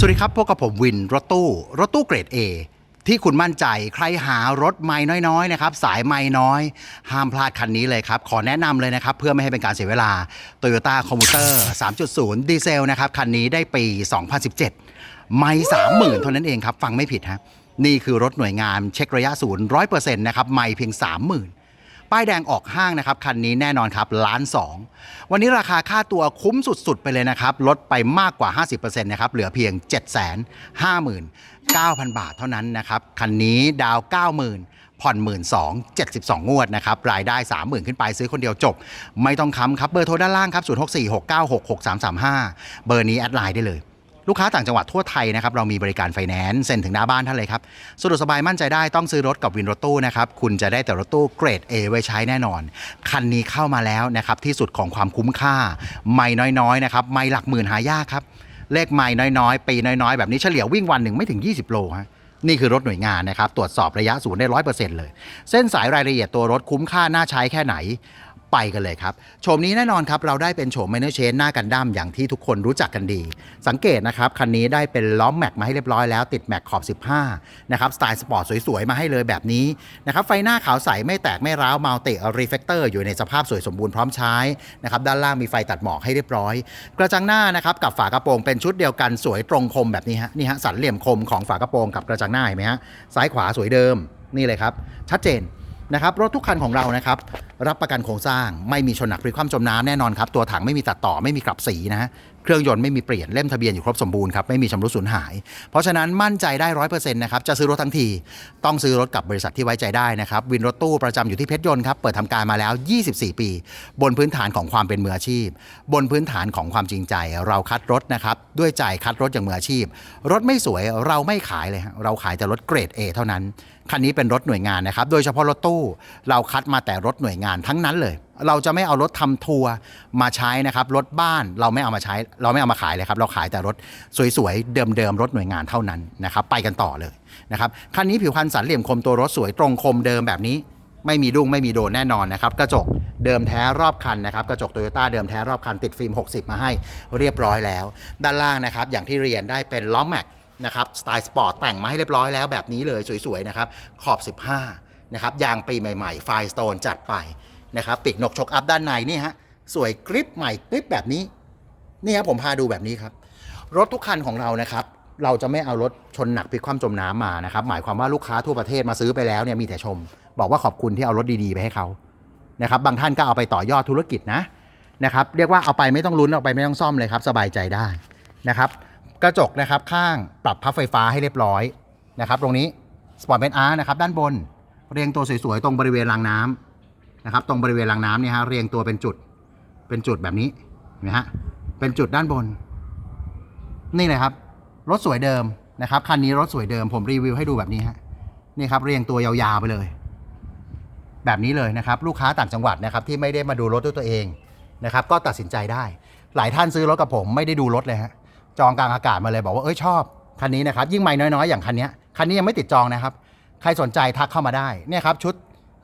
สวัสดีครับพบกับผมวินรถตู้รถตู้เกรด A ที่คุณมั่นใจใครหารถไม่น้อยๆนะครับสายไม่น้อย ห้ามพลาดคันนี้เลยครับ ขอแนะนำเลยนะครับ เพื่อไม่ให้เป็นการเสียเวลา Toyota Commuter 3.0 ดีเซลนะครับ คันนี้ได้ปี 2017 ไม่30,000 เท่านั้นเองครับ ฟังไม่ผิดฮะนี่คือรถหน่วยงานเช็คระยะศูนย์ร้อยเปอร์เซ็นต์นะครับ ไม่เพียง 30,000 ป้ายแดงออกห้างนะครับ คันนี้แน่นอนครับล้านสองวันนี้ราคาค่าตัวคุ้มสุดๆ ไปเลยนะครับ ลดไปมากกว่า 50%นะครับ เหลือเพียง 7 5 9 0 0 0 บาทเท่านั้นนะครับ คันนี้ดาว 90,000 ผ่อน 1 2 72 งวดนะครับ รายได้ 30,000 ขึ้นไปซื้อคนเดียวจบ ไม่ต้องค้ำครับ เบอร์โทรด้านล่างครับ 0646966335 เบอร์นี้แอดไลน์ได้เลย ลูกค้าต่างจังหวัดทั่วไทยนะครับเรามีบริการไฟแนนซ์เซ็นถึงหน้าบ้านท่านเลยครับสะดวกสบายมั่นใจได้ต้องซื้อรถกับวินรถตู้นะครับคุณจะได้แต่รถตู้เกรด A ไว้ใช้แน่นอน คันนี้เข้ามาแล้วนะครับที่สุดของความคุ้มค่า ไม่น้อยๆนะครับไม่หลักหมื่นหายากครับเลขไม่น้อยๆปีน้อยๆแบบนี้เฉลี่ยวิ่งวันหนึ่งไม่ถึง 20 โลฮะนี่คือรถหน่วยงานนะครับ ตรวจสอบระยะศูนย์ได้ร้อยเปอร์เซ็นต์เลย เส้นสายรายละเอียดตัวรถคุ้มค่าน่าใช้แค่ไหน ไปกันเลยครับ โฉมนี้แน่นอนครับ เราได้เป็นโฉม m ม n น r เชนหน้ากันดั้มอย่างที่ทุกคนรู้จักกันดี สังเกตนะครับ คันนี้ได้เป็นล้อมแม็กมาให้เรียบร้อยแล้ว ติดแม็กขอบ 15 นะครับ สไตล์สปอร์ตสวย ๆ มาให้เลยแบบนี้นะครับ ไฟหน้าขาวใส ไม่แตกไม่ร้าวมัลติรีเฟกเตอร์อยู่ในสภาพสวยสมบูรณ์พร้อมใช้นะครับด้านล่างมีไฟตัดหมอกให้เรียบร้อย กระจังหน้านะครับกับฝากระโปรงเป็นชุดเดียวกันสวยตรงคมแบบนี้ฮะนี่ฮะสันเหลี่ยมคมของฝากระโปรงกับกระจังหน้าเห็นไหมฮะซ้ายขวาสวยเดิมนี่เลยครับชัดเจนนะครับรถทุกคันของเรานะครับ รับประกันโครงสร้างไม่มีชนหนักพลิกคว่ำจมน้ำแน่นอนครับตัวถังไม่มีตัดต่อไม่มีกลับสีนะฮะเครื่องยนต์ไม่มีเปลี่ยนเล่มทะเบียนอยู่ครบสมบูรณ์ครับไม่มีชำรุดสูญหาย เพราะฉะนั้นมั่นใจได้ร้อยเปอร์เซ็นต์นะครับจะซื้อรถทั้งที ต้องซื้อรถกับบริษัทที่ไว้ใจได้นะครับวินรถตู้ประจำอยู่ที่เพชรยนต์ครับเปิดทำการมาแล้ว 24 ปี บนพื้นฐานของความเป็นมืออาชีพ บนพื้นฐานของความจริงใจ เราคัดรถนะครับด้วยใจคัดรถอย่างมืออาชีพ รถไม่สวยเราไม่ขายเลยเราขายแต่รถเกรด A เท่านั้นคันนี้เป็นรถหน่วยงานนะครับโดยเฉพาะรถตู้เราคัดมาแต่รถหน่วยงานทั้งนั้นเลย เราจะไม่เอารถทำทัวร์มาใช้นะครับ รถบ้านเราไม่เอามาใช้ เราไม่เอามาขายเลยครับ เราขายแต่รถสวยๆ เดิมๆ รถหน่วยงานเท่านั้นนะครับ ไปกันต่อเลยนะครับคันนี้ผิวพรรณสันเหลี่ยมคมตัวรถสวยตรงคมเดิมแบบนี้ไม่มีดุ้งไม่มีโดนแน่นอนนะครับ กระจกเดิมแท้รอบคันนะครับ กระจกโตโยต้าเดิมแท้รอบคันติดฟิล์ม 60 มาให้เรียบร้อยแล้ว ด้านล่างนะครับ อย่างที่เรียนได้เป็นล้อแม็กนะครับสไตล์สปอร์ตแต่งมาให้เรียบร้อยแล้วแบบนี้เลยสวยๆนะครับขอบ 15 นะครับยางปีใหม่ๆไฟสโตนจัดไปนะครับปีกนกชกอัพด้านในนี่ฮะสวยกริปใหม่กริปแบบนี้นี่ครับผมพาดูแบบนี้ครับ รถทุกคันของเรานะครับ เราจะไม่เอารถชนหนักพลิกคว่ำจมน้ำมานะครับ หมายความว่าลูกค้าทั่วประเทศมาซื้อไปแล้วเนี่ยมีแต่ชม บอกว่าขอบคุณที่เอารถดีๆไปให้เขานะครับบางท่านก็เอาไปต่อยอดธุรกิจนะนะครับ เรียกว่าเอาไปไม่ต้องลุ้นเอาไปไม่ต้องซ่อมเลยครับ สบายใจได้นะครับกระจกนะครับข้างปรับพับไฟฟ้าให้เรียบร้อยนะครับ ตรงนี้สปอร์ตเบนอาร์นะครับด้านบน เรียงตัวสวยๆตรงบริเวณรางน้ำนะครับ ตรงบริเวณรางน้ำเนี่ยฮะเรียงตัวเป็นจุดเป็นจุดแบบนี้เห็นไหมฮะเป็นจุดด้านบน นี่เลยครับ รถสวยเดิมนะครับคันนี้รถสวยเดิมผมรีวิวให้ดูแบบนี้ฮะนี่ครับเรียงตัวยาวๆไปเลย แบบนี้เลยนะครับ ลูกค้าต่างจังหวัดนะครับ ที่ไม่ได้มาดูรถด้วยตัวเองนะครับ ก็ตัดสินใจได้ หลายท่านซื้อรถกับผมไม่ได้ดูรถเลยฮะจองกลางอากาศมาเลยบอกว่าเอ้ยชอบคันนี้นะครับยิ่งไม่น้อยๆอย่างคันนี้คันนี้ยังไม่ติดจองนะครับ ใครสนใจทักเข้ามาได้เนี่ยครับชุด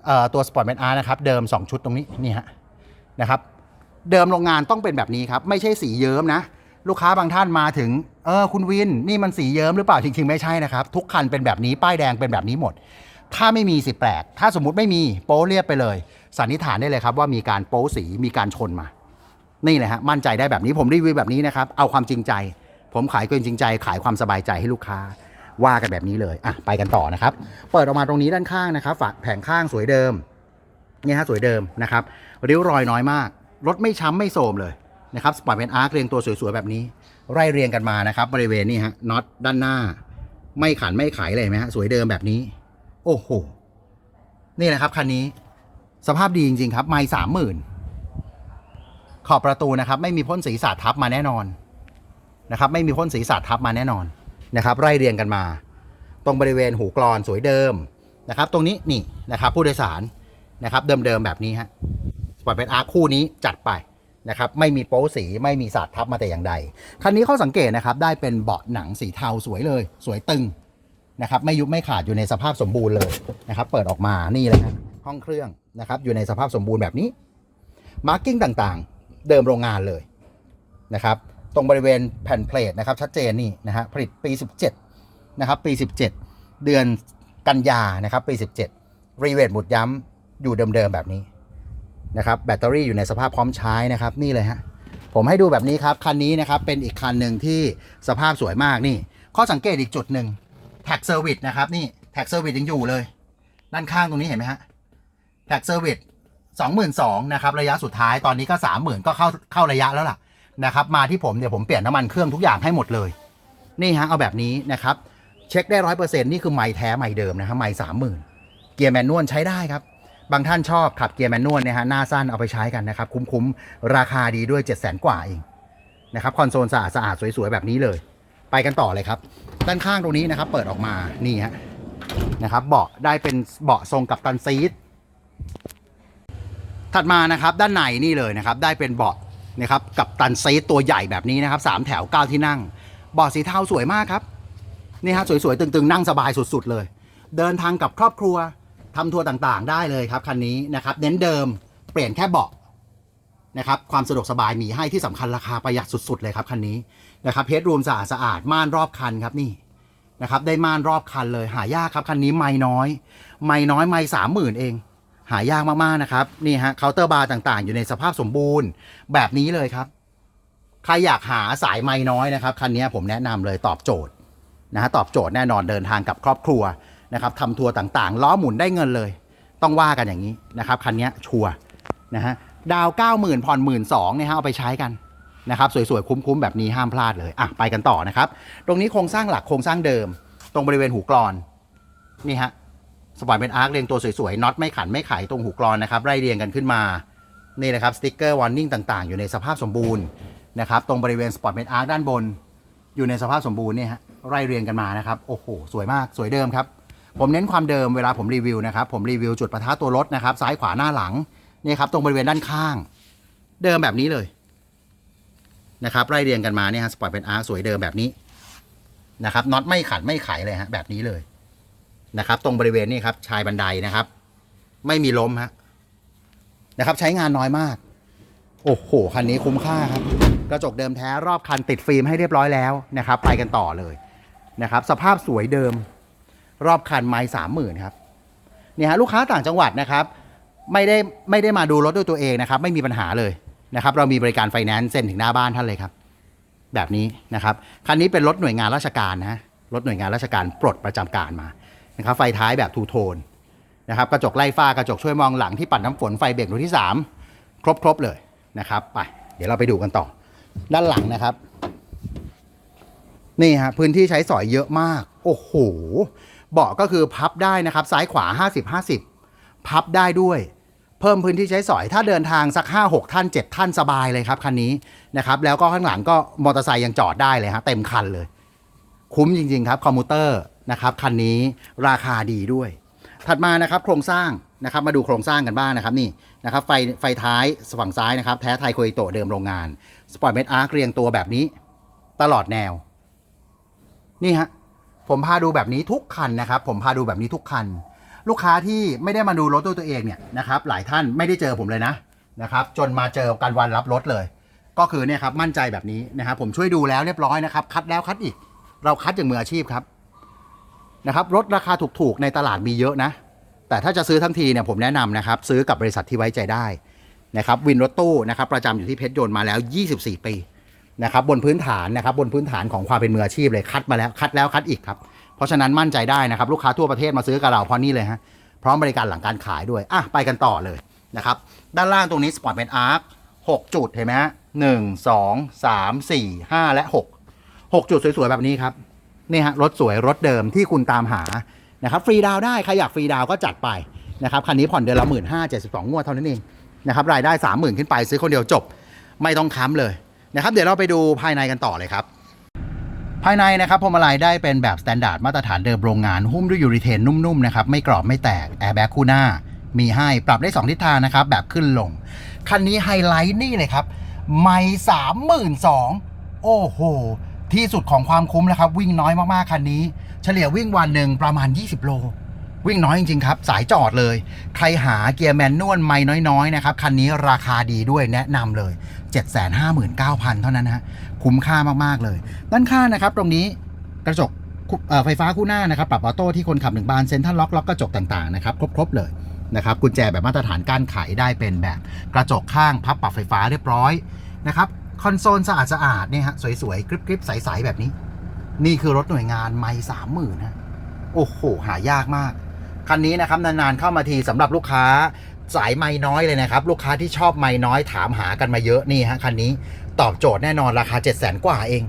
เอ่อตัว Sport Man R นะครับเดิม 2 ชุดตรงนี้นี่ฮะนะครับเดิมโรงงานต้องเป็นแบบนี้ครับ ไม่ใช่สีเยิ้มนะ ลูกค้าบางท่านมาถึงเออคุณวินนี่มันสีเยิ้มหรือเปล่าจริงๆ ไม่ใช่นะครับ ทุกคันเป็นแบบนี้ป้ายแดงเป็นแบบนี้หมด ถ้าไม่มีสิแปลก ถ้าสมมติไม่มีโป๊เรียบไปเลย สันนิษฐานได้เลยครับว่ามีการโป๊สีมีการชนมา นี่เลยฮะมั่นใจได้แบบนี้ผมรีวิวแบบนี้นะครับเอาความจริงใจ ผมขายเกินจริงใจ ขายความสบายใจให้ลูกค้า ว่ากันแบบนี้เลยอะไปกันต่อนะครับ เปิดออกมาตรงนี้ด้านข้างนะครับฝาแผงข้างสวยเดิมเนี่ยฮะสวยเดิมนะครับริ้วรอยน้อยมาก รถไม่ช้ำไม่โทมเลยนะครับสปอร์ตเป็นอาร์คเรียงตัวสวยๆแบบนี้ไล่เรียงกันมานะครับ บริเวณนี้ฮะน็อตด้านหน้า ไม่ขันไม่ไขเลยเห็นไหมฮะสวยเดิมแบบนี้ โอ้โหนี่แหละครับคันนี้สภาพดีจริงๆครับ ไม่สามหมื่นขอบประตูนะครับ ไม่มีพ่นสีสาดทับมาแน่นอนนะครับ ไม่มีพ่นสีสาดทับมาแน่นอน นะครับไล่เรียงกันมา ตรงบริเวณหูกรอนสวยเดิมนะครับ ตรงนี้นี่นะครับผู้โดยสารนะครับเดิมๆแบบนี้ฮะสปอร์ตเป็นอาร์คู่นี้จัดไปนะครับไม่มีโป๊สีไม่มีสาดทับมาแต่อย่างใด คันนี้ข้อสังเกตนะครับได้เป็นเบาะหนังสีเทาสวยเลย สวยตึงนะครับไม่ยุบไม่ขาดอยู่ในสภาพสมบูรณ์เลยนะครับเปิดออกมานี่เลยครับห้องเครื่องนะครับอยู่ในสภาพสมบูรณ์แบบนี้มาร์กิ้งต่างๆ เดิมโรงงานเลยนะครับ ตรงบริเวณแผ่นเพลทนะครับชัดเจนนี่นะฮะผลิตปี 17นะครับปี 17 เดือนกันยานะครับปี 17 รีเวทหมุดย้ำอยู่เดิมๆแบบนี้นะครับแบตเตอรี่อยู่ในสภาพพร้อมใช้นะครับนี่เลยฮะผมให้ดูแบบนี้ครับคันนี้นะครับเป็นอีกคันหนึ่งที่สภาพสวยมากนี่ ข้อสังเกตอีกจุดหนึ่งแท็กเซอร์วิสนะครับนี่แท็กเซอร์วิสยังอยู่เลย ด้านข้างตรงนี้เห็นไหมฮะแท็กเซอร์วิสสองหมื่นสองนะครับระยะสุดท้ายตอนนี้ก็สามหมื่นก็เข้าเข้าระยะแล้วล่ะ นะครับมาที่ผมเดี๋ยวผมเปลี่ยนน้ำมันเครื่องทุกอย่างให้หมดเลย นี่ฮะเอาแบบนี้นะครับเช็คได้ร้อยเปอร์เซ็นต์นี่คือไม้แท้ไม้เดิมนะฮะไม้สามหมื่นเกียร์แมนนวลใช้ได้ครับ บางท่านชอบขับเกียร์แมนนวลเนี่ยฮะหน้าสั้นเอาไปใช้กันนะครับ คุ้มๆ ราคาดีด้วย7 0 0 0 0 0กว่าเองนะครับคอนโซลสะอาดสะอาดสวยๆ แบบนี้เลย ไปกันต่อเลยครับ ด้านข้างตรงนี้นะครับ เปิดออกมานี่ฮะนะครับเบาะได้เป็นเบาะทรงกับตันซีทถัดมานะครับด้านในนี่เลยนะครับ ได้เป็นเบาะ นะครับกับตันเซีทตัวใหญ่แบบนี้นะครับสามแถวเก้าที่นั่งเบาะสีเทาสวยมากครับนี่ฮะสวยๆตึงๆ นั่งสบายสุด ๆ เลย เดินทางกับครอบครัวทำทัวร์ต่างๆ ได้เลยครับคันนี้นะครับเน้นเดิมเปลี่ยนแค่เบาะนะครับความสะดวกสบายมีให้ที่สำคัญราคาประหยัดสุด ๆ เลยครับคันนี้นะครับเพจรูมสะอาดสะอาดม่านรอบคันครับนี่นะครับได้ม่านรอบคันเลยหายากครับคันนี้ไม่น้อย ไม่น้อยไม่สามหมื่นเอง หายากมากๆนะครับนี่ฮะเคาน์เตอร์บาร์ต่างๆ อยู่ในสภาพสมบูรณ์แบบนี้เลยครับ ใครอยากหาสายไม่น้อยนะครับคันนี้ผมแนะนำเลยตอบโจทย์นะฮะตอบโจทย์แน่นอนเดินทางกับครอบครัวนะครับทำทัวร์ต่างๆ ล้อหมุนได้เงินเลย ต้องว่ากันอย่างนี้นะครับคันนี้ชัวร์นะฮะดาว90,000ผ่อน1 2ื่นเนี่ยฮะเอาไปใช้กันนะครับสวยๆ คุ้มๆ แบบนี้ห้ามพลาดเลยอะไปกันต่อนะครับ ตรงนี้โครงสร้างหลักโครงสร้างเดิม ตรงบริเวณหูกรอนนี่ฮะ สปอร์ตเป็นอาร์คเรียงตัวสวยๆน็อตไม่ขันไม่ไขตรงหูกรอนนะครับไล่เรียงกันขึ้นมานี่นะครับสติ๊กเกอร์วอร์นิ่งต่างๆ อยู่ในสภาพสมบูรณ์นะครับตรงบริเวณสปอร์ตเป็นอาร์คด้านบน อยู่ในสภาพสมบูรณ์เนี่ยฮะไล่เรียงกันมานะครับโอ้โหสวยมากสวยเดิมครับผมเน้นความเดิมเวลาผมรีวิวนะครับผมรีวิวจุดประทะตัวรถนะครับซ้ายขวาหน้าหลังนี่ครับตรงบริเวณด้านข้าง เดิมแบบนี้เลยนะครับไล่เรียงกันมาเนี่ยฮะสปอร์ตเป็นอาร์สวยเดิมแบบนี้นะครับน็อตไม่ขันไม่ไขเลยฮะแบบนี้เลย นะครับ ตรงบริเวณนี้ครับ ชายบันไดนะครับ ไม่มีล้มฮะนะครับ ใช้งานน้อยมาก โอ้โหคันนี้คุ้มค่าครับ กระจกเดิมแท้รอบคันติดฟิล์มให้เรียบร้อยแล้วนะครับ ไปกันต่อเลยนะครับ สภาพสวยเดิม รอบคันไม้สามหมื่นครับเนี่ยฮะลูกค้าต่างจังหวัดนะครับไม่ได้ไม่ได้มาดูรถด้วยตัวเองนะครับ ไม่มีปัญหาเลยนะครับ เรามีบริการไฟแนนซ์เซ็นถึงหน้าบ้านท่านเลยครับ แบบนี้นะครับคันนี้เป็นรถหน่วยงานราชการนะรถหน่วยงานราชการปลดประจำการมา นะครับไฟท้ายแบบทูโทนนะครับกระจกไล่ฟ้ากระจกช่วยมองหลังที่ปัดน้ำฝนไฟเบรกดวงที่สามครบครบๆเลยนะครับไปเดี๋ยวเราไปดูกันต่อ ด้านหลังนะครับ นี่ฮะพื้นที่ใช้สอยเยอะมาก โอ้โหเบาะก็คือพับได้นะครับซ้ายขวา 50 50 พับได้ด้วย เพิ่มพื้นที่ใช้สอยถ้าเดินทางสัก 5 6 ท่าน 7 ท่านสบายเลยครับคันนี้นะครับแล้วก็ข้างหลังก็มอเตอร์ไซค์ยังจอดได้เลยฮะเต็มคันเลย คุ้มจริง ๆ ครับคอมพิวเตอร์ นะครับคันนี้ราคาดีด้วย ถัดมานะครับโครงสร้างนะครับมาดูโครงสร้างกันบ้างนะครับนี่นะครับไฟไฟท้ายฝั่งซ้ายนะครับแท้ไทยโคอิโตเดิมโรงงานสปอร์ตเมทอาร์เรียงตัวแบบนี้ตลอดแนว นี่ฮะผมพาดูแบบนี้ทุกคันนะครับ ผมพาดูแบบนี้ทุกคัน ลูกค้าที่ไม่ได้มาดูรถด้วยตัวเองเนี่ยนะครับ หลายท่านไม่ได้เจอผมเลยนะนะครับ จนมาเจอกันวันรับรถเลย ก็คือเนี่ยครับมั่นใจแบบนี้นะครับผมช่วยดูแล้วเรียบร้อยนะครับ คัดแล้วคัดอีก เราคัดอย่างมืออาชีพครับ นะครับรถราคาถูกๆในตลาดมีเยอะนะ แต่ถ้าจะซื้อทั้งทีเนี่ยผมแนะนำนะครับ ซื้อกับบริษัทที่ไว้ใจได้นะครับวินรถตู้นะครับประจำอยู่ที่เพชรยนต์มาแล้ว 24 ปีนะครับบนพื้นฐานนะครับบนพื้นฐานของความเป็นมืออาชีพเลยคัดมาแล้วคัดแล้วคัดอีกครับเพราะฉะนั้นมั่นใจได้นะครับลูกค้าทั่วประเทศมาซื้อกับเราเพราะนี่เลยฮะพร้อมบริการหลังการขายด้วยอะไปกันต่อเลยนะครับด้านล่างตรงนี้ Sport Man Arc 6จุดเห็นไหมฮะหนึ่งสองสามสี่ห้าและ6 6จุดสวยๆแบบนี้ครับ นี่ฮะรถสวยรถเดิมที่คุณตามหานะครับฟรีดาวได้ ใครอยากฟรีดาวก็จัดไปนะครับคันนี้ผ่อนเดือนละหมื่นห้าเจ็ดสิบสองงวดเท่านั้นเองนะครับรายได้สามหมื่นขึ้นไปซื้อคนเดียวจบไม่ต้องค้ำเลยนะครับเดี๋ยวเราไปดูภายในกันต่อเลยครับ ภายในนะครับพวงมาลัยได้เป็นแบบสแตนดาร์ดมาตรฐานเดิมโรงงานหุ้มด้วยยูริเทนนุ่มๆนะครับไม่กรอบไม่แตกแอร์แบ็กคู่หน้า มีให้ปรับได้ 2 ทิศทางนะครับแบบขึ้นลง คันนี้ไฮไลท์นี่เลยครับ ไม่สามหมื่นสองโอ้โห ที่สุดของความคุ้มแล้วครับ วิ่งน้อยมากๆคันนี้ เฉลี่ยวิ่งวันหนึ่งประมาณ 20 โล วิ่งน้อยจริงๆครับ สายจอดเลย ใครหาเกียร์แมนนวลไม่น้อยๆนะครับคันนี้ราคาดีด้วยแนะนำเลย 759,000 เท่านั้นนะฮะคุ้มค่ามากๆเลยด้านข้างนะครับ ตรงนี้กระจกไฟฟ้าคู่หน้านะครับปรับออโต้ที่คนขับหนึ่งบานเซ็นทรัลล็อกล็อกกระจกต่างๆนะครับครบๆเลยนะครับกุญแจแบบมาตรฐานการไขได้เป็นแบบกระจกข้างพับปรับไฟฟ้าเรียบร้อยนะครับ คอนโซลสะอาดๆเนี่ยฮะ สวยๆ กริบๆ ใสๆ แบบนี้ นี่คือรถหน่วยงานไม่สามหมื่นฮะ โอ้โห หายากมาก คันนี้นะครับ นาน ๆ เข้ามาทีสำหรับลูกค้าสายไม่น้อยเลยนะครับ ลูกค้าที่ชอบไม่น้อยถามหากันมาเยอะนี่ฮะ คันนี้ตอบโจทย์แน่นอนราคา 7 0 0 0 0 0กว่าเอง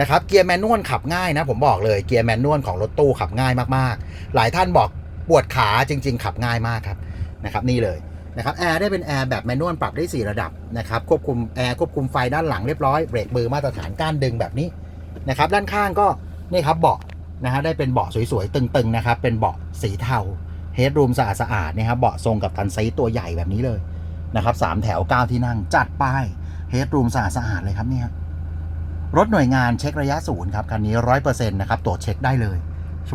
นะครับเกียร์แมนนวลขับง่ายนะ ผมบอกเลยเกียร์แมนนวลของรถตู้ขับง่ายมากๆ หลายท่านบอกปวดขาจริง ๆ ขับง่ายมากครับนะครับ นี่เลย นะครับแอร์ได้เป็นแอร์แบบแมนนวลปรับได้ 4 ระดับนะครับควบคุมแอร์ควบคุมไฟด้านหลังเรียบร้อยเบรกมือมาตรฐานก้านดึงแบบนี้นะครับด้านข้างก็นี่ครับเบาะนะฮะได้เป็นเบาะสวยๆตึงๆนะครับเป็นเบาะสีเทาเฮดรูมสะอาดสะอาดนะครับเบาะทรงกับทันไซส์ตัวใหญ่แบบนี้เลยนะครับสามแถว 9 ที่นั่งจัดป้ายเฮดรูมสะอาดสะอาดเลยครับเนี่ยรถหน่วยงานเช็คระยะศูนย์ครับคันนี้ร้อยเปอร์เซ็นต์นะครับตรวจเช็คได้เลย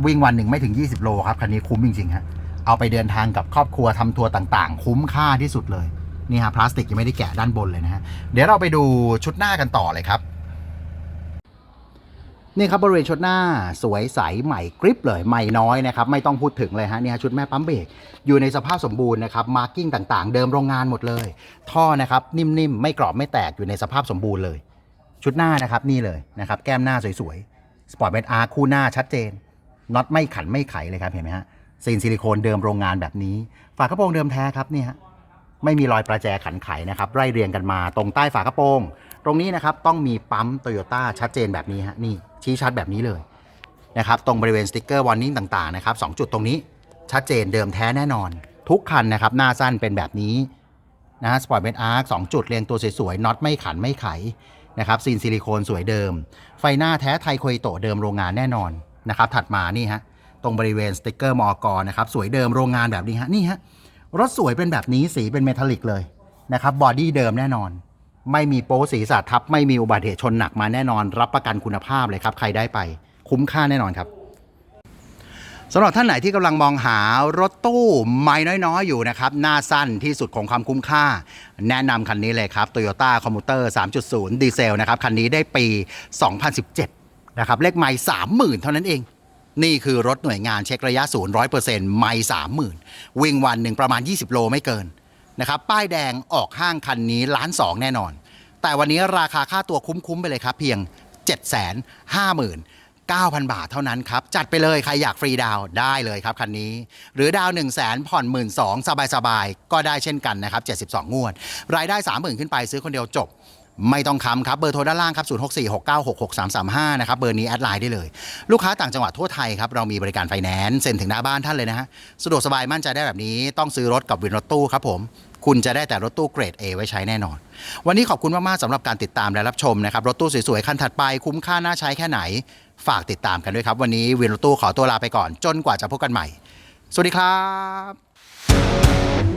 วิ่งวันหนึ่งไม่ถึง 20 โลครับคันนี้คุ้มจริงๆฮะ เอาไปเดินทางกับครอบครัวทำทัวร์ต่างๆ คุ้มค่าที่สุดเลย นี่ฮะพลาสติกยังไม่ได้แกะด้านบนเลยนะฮะเดี๋ยวเราไปดูชุดหน้ากันต่อเลยครับนี่ครับบริเวณชุดหน้าสวยใสใหม่กริปเลยใหม่น้อยนะครับไม่ต้องพูดถึงเลยฮะเนี่ยชุดแม่ปั๊มเบรกอยู่ในสภาพสมบูรณ์นะครับมาร์กิ้งต่างๆ เดิมโรงงานหมดเลย ท่อนะครับนิ่มๆ ไม่กรอบไม่แตกอยู่ในสภาพสมบูรณ์เลย ชุดหน้านะครับนี่เลยนะครับแก้มหน้าสวยๆสปอร์ตเบนอาร์คู่หน้าชัดเจนน็อตไม่ขันไม่ไขเลยครับเห็นไหมฮะ ซีนซิลิโคนเดิมโรงงานแบบนี้ ฝากระโปรงเดิมแท้ครับนี่ฮะไม่มีรอยประแจขันไขนะครับไล่เรียงกันมาตรงใต้ฝากระโปรง ตรงนี้นะครับต้องมีปั๊มโตโยต้าชัดเจนแบบนี้ฮะนี่ชี้ชัดแบบนี้เลยนะครับตรงบริเวณสติ๊กเกอร์วอร์นิ่งต่างๆนะครับสองจุดตรงนี้ชัดเจนเดิมแท้แน่นอน ทุกคันนะครับหน้าสั้นเป็นแบบนี้นะฮะสปอร์ตเบนอาร์คสองจุดเรียงตัวสวยๆน็อตไม่ขันไม่ไขนะครับซีนซิลิโคนสวยเดิม ไฟหน้าแท้ไทยโคยโตเดิมโรงงานแน่นอนนะครับถัดมานี่ฮะ ตรงบริเวณสติกเกอร์มอกนะครับสวยเดิมโรงงานแบบนี้ฮะนี่ฮะรถสวยเป็นแบบนี้สีเป็นเมทัลลิกเลยนะครับบอดี้เดิมแน่นอน ไม่มีโป๊สีสาทับ ไม่มีอุบัติเหตุชนหนักมาแน่นอน รับประกันคุณภาพเลยครับ ใครได้ไป คุ้มค่าแน่นอนครับสำหรับท่านไหนที่กำลังมองหารถตู้ไม่น้อยๆ อยู่นะครับ หน้าสั้นที่สุดของความคุ้มค่า แนะนำคันนี้เลยครับ Toyota Commuter 3.0 ดีเซลนะครับ คันนี้ได้ปี 2017 นะครับ เลขไม่30,000 เท่านั้นเอง นี่คือรถหน่วยงานเช็คระยะศูนย์ร้อยเปอร์เซ็นต์ไม่สามหมื่นวิ่งวันหนึ่งประมาณ 20 โลไม่เกินนะครับป้ายแดงออกห้างคันนี้ล้านสองแน่นอน แต่วันนี้ราคาค่าตัวคุ้มๆไปเลยครับ เพียง 7 5 9 0 0 0 บาทเท่านั้นครับ จัดไปเลย ใครอยากฟรีดาวได้เลยครับ คันนี้ หรือดาว 1 0 0 0 0แสนผ่อน1 2 0 0 0สบายๆ ก็ได้เช่นกันนะครับ 72 งวด รายได้ 30,000 ขึ้นไปซื้อคนเดียวจบ ไม่ต้องคำครับ เบอร์โทรด้านล่างครับ 0646966335 นะครับ เบอร์นี้แอดไลน์ได้เลย ลูกค้าต่างจังหวัดทั่วไทยครับ เรามีบริการไฟแนนซ์เซ็นถึงหน้าบ้านท่านเลยนะฮะ สะดวกสบายมั่นใจได้แบบนี้ ต้องซื้อรถกับวินรถตู้ครับผม คุณจะได้แต่รถตู้เกรด A ไว้ใช้แน่นอน วันนี้ขอบคุณมาก ๆสำหรับการติดตามและรับชมนะครับ รถตู้สวย ๆ คันถัดไปคุ้มค่าน่าใช้แค่ไหน ฝากติดตามกันด้วยครับ วันนี้วินรถตู้ขอตัวลาไปก่อน จนกว่าจะพบกันใหม่ สวัสดีครับ